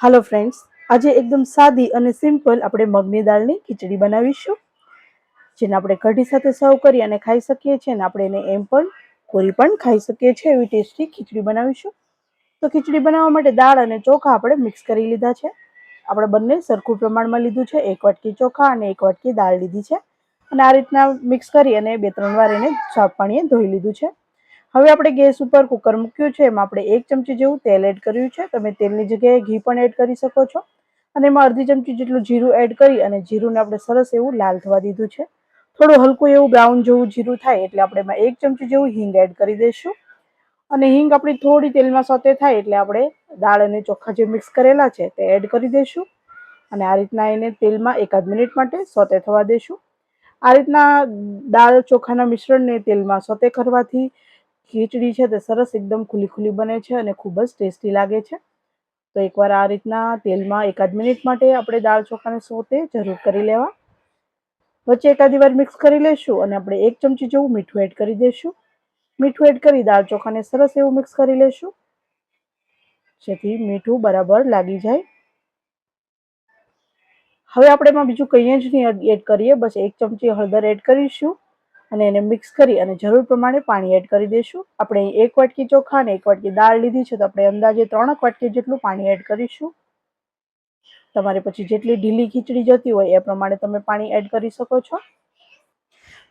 હાલો friends આજે એકદમ સાદી અને સિમ્પલ આપણે મગની દાળની ખીચડી બનાવીશું, જેને આપણે કઢી સાથે સર્વ કરી અને ખાઈ શકીએ છીએ અને આપણે એને એમ પણ કોરી પણ ખાઈ શકીએ છીએ એવી ટેસ્ટી ખીચડી બનાવીશું. તો ખીચડી બનાવવા માટે દાળ અને ચોખા આપણે મિક્સ કરી લીધા છે. આપણે બંને સરખું પ્રમાણમાં લીધું છે, એક વાટકી ચોખા અને એક વાટકી દાળ લીધી છે. અને આ રીતના મિક્સ કરી અને બે ત્રણ વાર એને સાફ પાણીએ ધોઈ લીધું છે. હવે આપણે ગેસ ઉપર કુકર મૂક્યું છે, એમાં આપણે એક ચમચી જેવું તેલ એડ કર્યું છે. તમે તેલની જગ્યાએ ઘી પણ એડ કરી શકો છો. અને એમાં અડધી ચમચી જેટલું જીરું એડ કરી અને જીરુંને આપણે સરસ એવું લાલ થવા દીધું છે. થોડું હલકું એવું બ્રાઉન જેવું જીરું થાય એટલે આપણે એમાં એક ચમચી જેવું હિંગ એડ કરી દઈશું. અને હિંગ આપણી થોડી તેલમાં સોતે થાય એટલે આપણે દાળ અને ચોખા જે મિક્સ કરેલા છે તે એડ કરી દઈશું. અને આ રીતના એને તેલમાં એકાદ મિનિટ માટે સોતે થવા દઈશું. આ રીતના દાળ ચોખાના મિશ્રણને તેલમાં સોતે કરવાથી ખીચડી છે તે સરસ એકદમ ખુલ્લી ખુલ્લી બને છે અને ખૂબ જ ટેસ્ટી લાગે છે. તો એકવાર આ રીતના તેલમાં એકાદ મિનિટ માટે આપણે દાળ ચોખાને સોતે જરૂર કરી લેવા. વચ્ચે એકાદી વાર મિક્સ કરી લેશું અને આપણે એક ચમચી જેવું મીઠું એડ કરી દઈશું મીઠું એડ કરી દાળ ચોખાને સરસ એવું મિક્સ કરી લેશું. જેથી મીઠું બરાબર લાગી જાય. હવે આપણે એમાં બીજું કંઈ જ નહીં એડ કરીએ, બસ એક ચમચી હળદર એડ કરીશું. અને એને મિક્સ કરી અને જરૂર પ્રમાણે પાણી એડ કરી દઈશું. આપણે એક વાટકી ચોખા અને એક વાટકી દાળ લીધી છે તો આપણે અંદાજે ત્રણ વાટકી જેટલું પાણી એડ કરીશું. તમારે પછી જેટલી ઢીલી ખીચડી જતી હોય એ પ્રમાણે તમે પાણી એડ કરી શકો છો.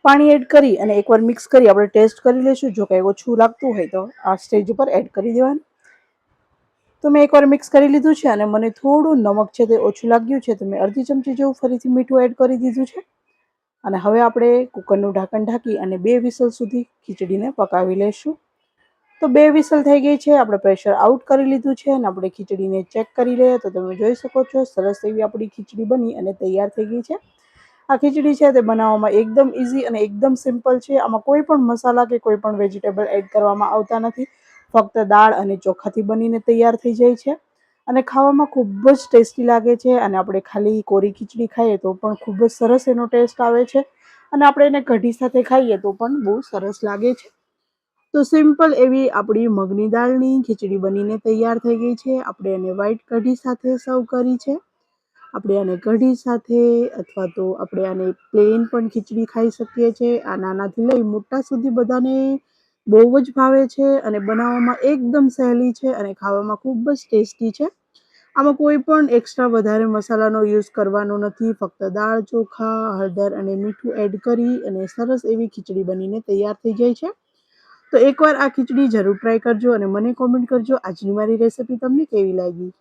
પાણી એડ કરી અને એકવાર મિક્સ કરી આપણે ટેસ્ટ કરી લઈશું. જો કંઈ ઓછું લાગતું હોય તો આ સ્ટેજ ઉપર એડ કરી દેવાનું. તો મેં એકવાર મિક્સ કરી લીધું છે અને મને થોડું નમક છે તે ઓછું લાગ્યું છે તો મેં અડધી ચમચી જેવું ફરીથી મીઠું એડ કરી દીધું છે. અને હવે આપણે કુકરનું ઢાંકણ ઢાંકી અને બે વિસલ સુધી ખીચડીને પકાવી લઈશું તો બે વિસલ થઈ ગઈ છે, આપણે પ્રેશર આઉટ કરી લીધું છે અને આપણે ખીચડીને ચેક કરી લઈએ તો તમે જોઈ શકો છો, સરસ એવી આપણી ખીચડી બની અને તૈયાર થઈ ગઈ છે. આ ખીચડી છે તે બનાવવામાં એકદમ ઇઝી અને એકદમ સિમ્પલ છે. આમાં કોઈ પણ મસાલા કે કોઈ પણ વેજીટેબલ એડ કરવામાં આવતા નથી. ફક્ત દાળ અને ચોખાથી બનીને તૈયાર થઈ જાય છે. અને ખાવામાં ખૂબ જ ટેસ્ટી લાગે છે અને આપણે ખાલી કોરી ખીચડી ખાઈએ તો પણ ખૂબ જ સરસ એનો ટેસ્ટ આવે છે અને આપણે એને કઢી સાથે ખાઈએ તો પણ બહુ સરસ લાગે છે. તો સિમ્પલ એવી આપણી મગની દાળની ખીચડી બનીને તૈયાર થઈ ગઈ છે. આપણે એને વ્હાઈટ કઢી સાથે સર્વ કરી છે. આપણે આને કઢી સાથે અથવા તો આપણે આને પ્લેન પણ ખીચડી ખાઈ શકીએ છીએ. આ નાનાથી લઈ મોટા સુધી બધાને બહુ જ ભાવે છે અને બનાવવામાં એકદમ સહેલી છે અને ખાવામાં ખૂબ જ ટેસ્ટી છે. આમાં કોઈ પણ એક્સ્ટ્રા વધારે મસાલાનો યુઝ કરવાનો નથી. ફક્ત દાળ, ચોખા, હળદર અને મીઠું એડ કરી અને સરસ એવી ખીચડી બનીને તૈયાર થઈ જાય છે. તો એકવાર આ ખીચડી જરૂર ટ્રાય કરજો અને મને કોમેન્ટ કરજો આજની મારી રેસિપી તમને કેવી લાગી?